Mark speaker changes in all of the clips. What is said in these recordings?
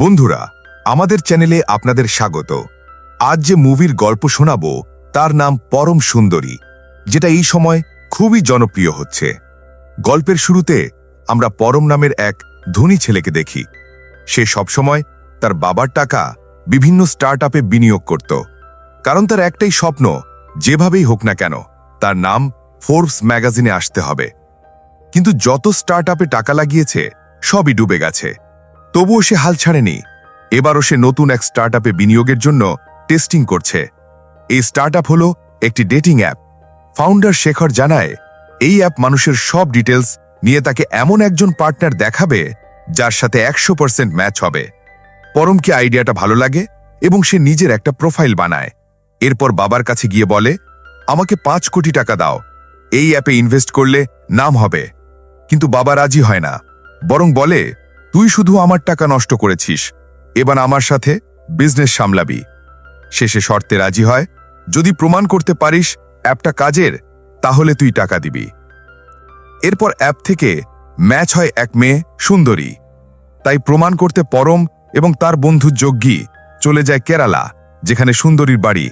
Speaker 1: বন্ধুরা, আমাদের চ্যানেলে আপনাদের স্বাগত। আজ যে মুভির গল্প শোনাব, তার নাম পরম সুন্দরী, যেটা এই সময় খুবই জনপ্রিয় হচ্ছে। গল্পের শুরুতে আমরা পরম নামের এক ধনী ছেলেকে দেখি। সে সবসময় তার বাবার টাকা বিভিন্ন স্টার্ট বিনিয়োগ করত। কারণ তার একটাই স্বপ্ন, যেভাবেই হোক না কেন, তার নাম ফোর্বস ম্যাগাজিনে আসতে হবে। কিন্তু যত স্টার্ট টাকা লাগিয়েছে, সবই ডুবে গেছে। তবুও সে হাল ছাড়েনি। এবারও সে নতুন এক স্টার্ট বিনিয়োগের জন্য টেস্টিং করছে। এই স্টার্ট হল একটি ডেটিং অ্যাপ। ফাউন্ডার শেখর জানায়, এই অ্যাপ মানুষের সব ডিটেলস নিয়ে তাকে এমন একজন পার্টনার দেখাবে যার সাথে একশো পার্সেন্ট ম্যাচ হবে। পরমকে আইডিয়াটা ভালো লাগে এবং সে নিজের একটা প্রোফাইল বানায়। এরপর বাবার কাছে গিয়ে বলে, আমাকে পাঁচ কোটি টাকা দাও। এই অ্যাপে ইনভেস্ট করলে নাম হবে। কিন্তু বাবা রাজি হয় না, বরং বলে তুই শুধু আমার টাকা নষ্ট করেছিস। এবার আমার সাথে বিজনেস সামলাবি। শেষে শর্তে রাজি হয়, যদি প্রমাণ করতে পারিস অ্যাপটা কাজের, তাহলে তুই টাকা দিবি। এরপর অ্যাপ থেকে ম্যাচ হয় এক মেয়ে সুন্দরী। তাই প্রমাণ করতে পরম এবং তার বন্ধু যজ্ঞী চলে যায় কেরালা, যেখানে সুন্দরীর বাড়ি।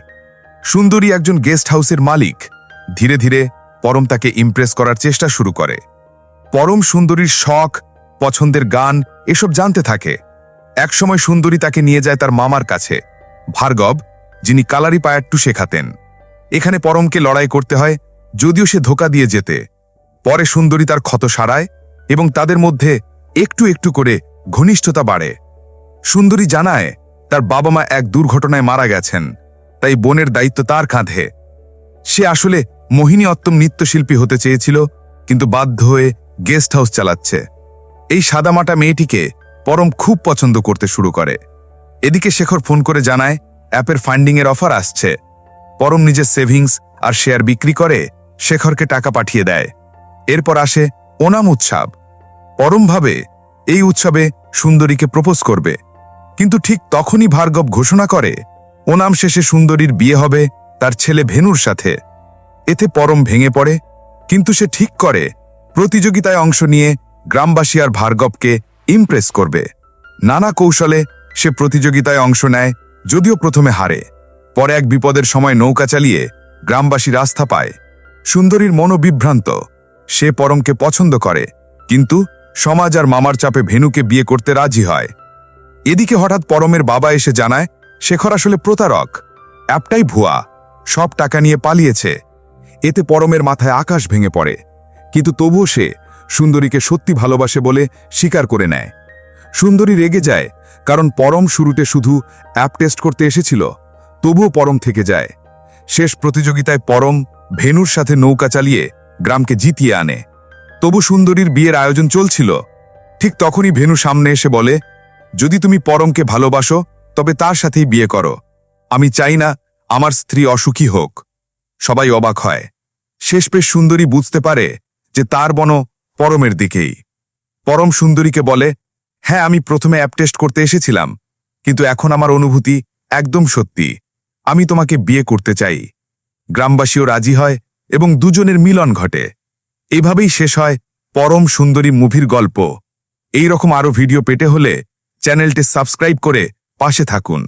Speaker 1: সুন্দরী একজন গেস্ট হাউসের মালিক। ধীরে ধীরে পরম তাকে ইমপ্রেস করার চেষ্টা শুরু করে। পরম সুন্দরীর শখ পছন্দের গান, এসব জানতে থাকে। একসময় সুন্দরী তাকে নিয়ে যায় তার মামার কাছে। ভার্গব, যিনি কালারি পায়াট্টু শেখাতেন। এখানে পরমকে লড়াই করতে হয়, যদিও সে ধোকা দিয়ে যেতে পরে সুন্দরী তার ক্ষত সারায় এবং তাদের মধ্যে একটু একটু করে ঘনিষ্ঠতা বাড়ে। সুন্দরী জানায়, তার বাবা মা এক দুর্ঘটনায় মারা গেছেন, তাই বোনের দায়িত্ব তার কাঁধে। সে আসলে মোহিনী অত্তম নৃত্যশিল্পী হতে চেয়েছিল, কিন্তু বাধ্য হয়ে গেস্ট হাউস চালাচ্ছে। এই সাদামাটা মেয়েটিকে পরম খুব পছন্দ করতে শুরু করে। এদিকে শেখর ফোন করে জানায়, অ্যাপের ফান্ডিংয়ের অফার আসছে। পরম নিজের সেভিংস আর শেয়ার বিক্রি করে শেখরকে টাকা পাঠিয়ে দেয়। এরপর আসে ওনাম উৎসব। পরম ভাবে এই উৎসবে সুন্দরীকে প্রপোজ করবে। কিন্তু ঠিক তখনই ভার্গব ঘোষণা করে, ওনাম শেষে সুন্দরীর বিয়ে হবে তার ছেলে ভেনুর সাথে। এতে পরম ভেঙে পড়ে, কিন্তু সে ঠিক করে, প্রতিযোগিতায় অংশ নিয়ে গ্রামবাসী আর ভার্গবকে ইমপ্রেস করবে। নানা কৌশলে সে প্রতিযোগিতায় অংশ নেয়, যদিও প্রথমে হারে। পরে এক বিপদের সময় নৌকা চালিয়ে গ্রামবাসী রাস্তা পায়। সুন্দরীর মনোবিভ্রান্ত, সে পরমকে পছন্দ করে, কিন্তু সমাজ আর মামার চাপে ভেনুকে বিয়ে করতে রাজি হয়। এদিকে হঠাৎ পরমের বাবা এসে জানায়, শেখর আসলে প্রতারক। অ্যাপটাই ভুয়া। সব টাকা নিয়ে পালিয়েছে। এতে পরমের মাথায় আকাশ ভেঙে পড়ে। কিন্তু তবুও সে সুন্দরীকে সত্যি ভালোবাসে বলে স্বীকার করে নেয়। সুন্দরী রেগে যায়, কারণ পরম শুরুতে শুধু অ্যাপ টেস্ট করতে এসেছিল, তবুও পরম থেকে যায়। শেষ প্রতিযোগিতায় পরম ভেনুর সাথে নৌকা চালিয়ে গ্রামকে জিতিয়ে আনে। তবু সুন্দরীর বিয়ের আয়োজন চলছিল। ঠিক তখনই ভেনু সামনে এসে বলে, যদি তুমি পরমকে ভালোবাসো, তবে তার সাথেই বিয়ে করো। আমি চাই না আমার স্ত্রী অসুখী হোক। সবাই অবাক হয়। শেষ পেশ সুন্দরী বুঝতে পারে যে তার বন পরমের দিকেই। পরম সুন্দরীকে বলে হ্যাঁ আমি প্রথমে অ্যাপ টেস্ট করতে এসেছিলাম, কিন্তু এখন আমার অনুভূতি একদম সত্যি। আমি তোমাকে বিয়ে করতে চাই। গ্রামবাসীও রাজি হয় এবং দুজনের মিলন ঘটে। এভাবেই শেষ হয় পরম সুন্দরী মুভির গল্প। এই রকম আরও ভিডিও পেতে হলে চ্যানেলটি সাবস্ক্রাইব করে পাশে থাকুন।